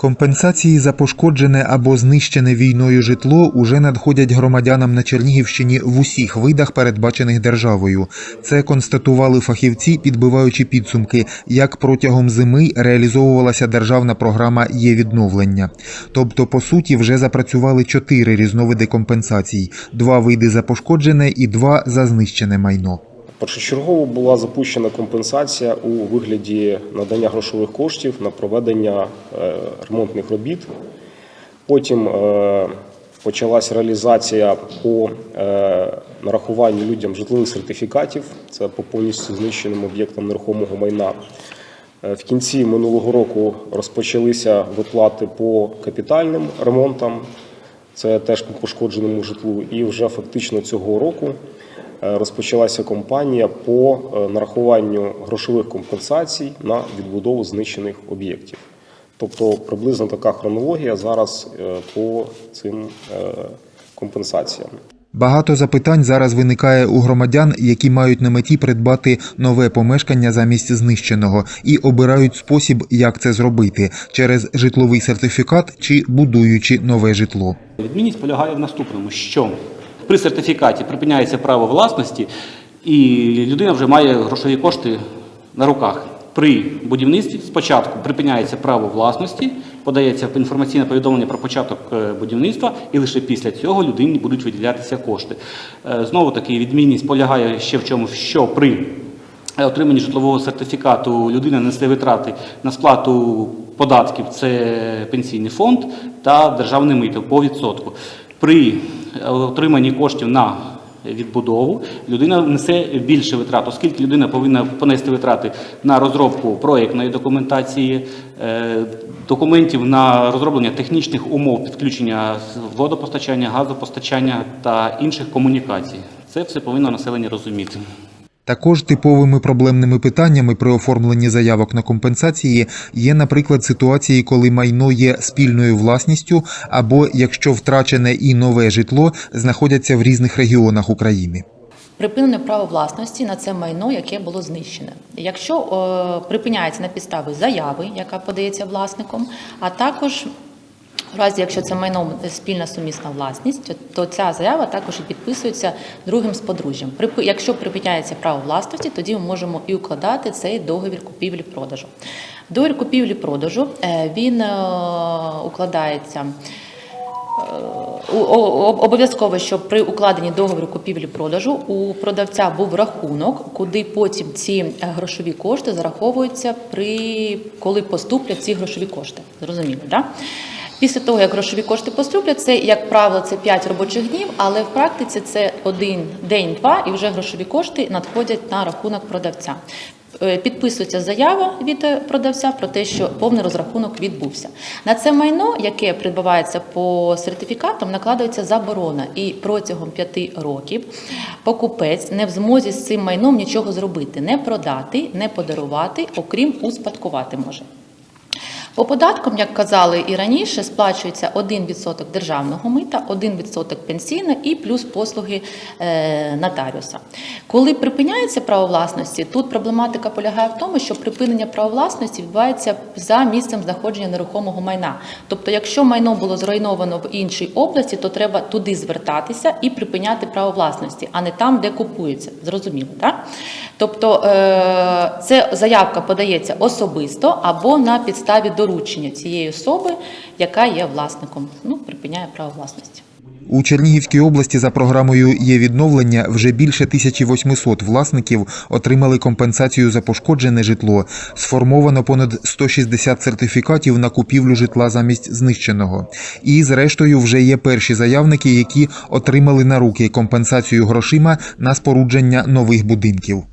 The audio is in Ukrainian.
Компенсації за пошкоджене або знищене війною житло уже надходять громадянам на Чернігівщині в усіх видах, передбачених державою. Це констатували фахівці, підбиваючи підсумки, як протягом зими реалізовувалася державна програма є відновлення. Тобто, по суті, вже запрацювали чотири різновиди компенсацій: два види за пошкоджене і два за знищене майно. Першочергово була запущена компенсація у вигляді надання грошових коштів на проведення е, ремонтних робіт. Потім е, почалась реалізація по е, нарахуванню людям житлових сертифікатів. Це по повністю знищеним об'єктам нерухомого майна. В кінці минулого року розпочалися виплати по капітальним ремонтам. Це теж по пошкодженому житлу. І вже фактично цього року розпочалася кампанія по е, нарахуванню грошових компенсацій на відбудову знищених об'єктів. Тобто приблизно така хронологія зараз е, по цим е, компенсаціям. Багато запитань зараз виникає у громадян, які мають на меті придбати нове помешкання замість знищеного, і обирають спосіб, як це зробити через житловий сертифікат чи будуючи нове житло. Відмінність полягає в наступному, що при сертифікаті припиняється право власності, і людина вже має грошові кошти на руках. При будівництві спочатку припиняється право власності, подається інформаційне повідомлення про початок е, будівництва, і лише після цього людині будуть виділятися кошти. Е, Знову таки, відмінність полягає ще в чому, що при Е, отриманні житлового сертифікату людина несе витрати на сплату податків, це пенсійний фонд та державне мито по відсотку. При отриманні коштів на відбудову людина несе більше витрат, оскільки людина повинна понести витрати на розробку проєктної документації, е, документів на розроблення технічних умов підключення водопостачання, газопостачання та інших комунікацій. Це все повинно населення розуміти. Також типовими проблемними питаннями при оформленні заявок на компенсації є, наприклад, ситуації, коли майно є спільною власністю, або якщо втрачене і нове житло знаходяться в різних регіонах України. Припинене право власності на це майно, яке було знищене. Якщо е, припиняється на підставі заяви, яка подається власником, а також в разі, якщо це майно спільна сумісна власність, то ця заява також підписується другим з подружжям. Припи- Якщо припиняється право власності, тоді ми можемо і укладати цей договір купівлі-продажу. Договір купівлі-продажу е, він е, укладається. О- Обов'язково, щоб при укладенні договору купівлі-продажу у продавця був рахунок, куди потім ці е, грошові кошти зараховуються при коли поступлять ці грошові кошти. Зрозуміло, так? Після того, як грошові кошти поступлять, це, як правило, це 5 робочих днів, але в практиці це один день-два, і вже грошові кошти надходять на рахунок продавця. Е, Підписується заява від е, продавця про те, що повний розрахунок відбувся. На це майно, яке придбавається по сертифікатам, накладається заборона, і протягом п'яти років покупець не в змозі з цим майном нічого зробити, не продати, не подарувати, окрім успадкувати може. По податкам, як казали і раніше, сплачується 1% державного мита, 1% пенсійне і плюс послуги е, нотаріуса. Коли припиняється право власності, тут проблематика полягає в тому, що припинення права власності відбувається за місцем знаходження нерухомого майна. Тобто, якщо майно було зруйновано в іншій області, то треба туди звертатися і припиняти право власності, а не там, де купується. Зрозуміло, так? Тобто е, це заявка подається особисто або на підставі доручення цієї особи, яка є власником. Ну, припиняє право власності. У Чернігівській області за програмою є відновлення вже більше 1800 власників отримали компенсацію за пошкоджене житло. Сформовано понад 160 сертифікатів на купівлю житла замість знищеного. І зрештою вже є перші заявники, які отримали на руки компенсацію грошима на спорудження нових будинків.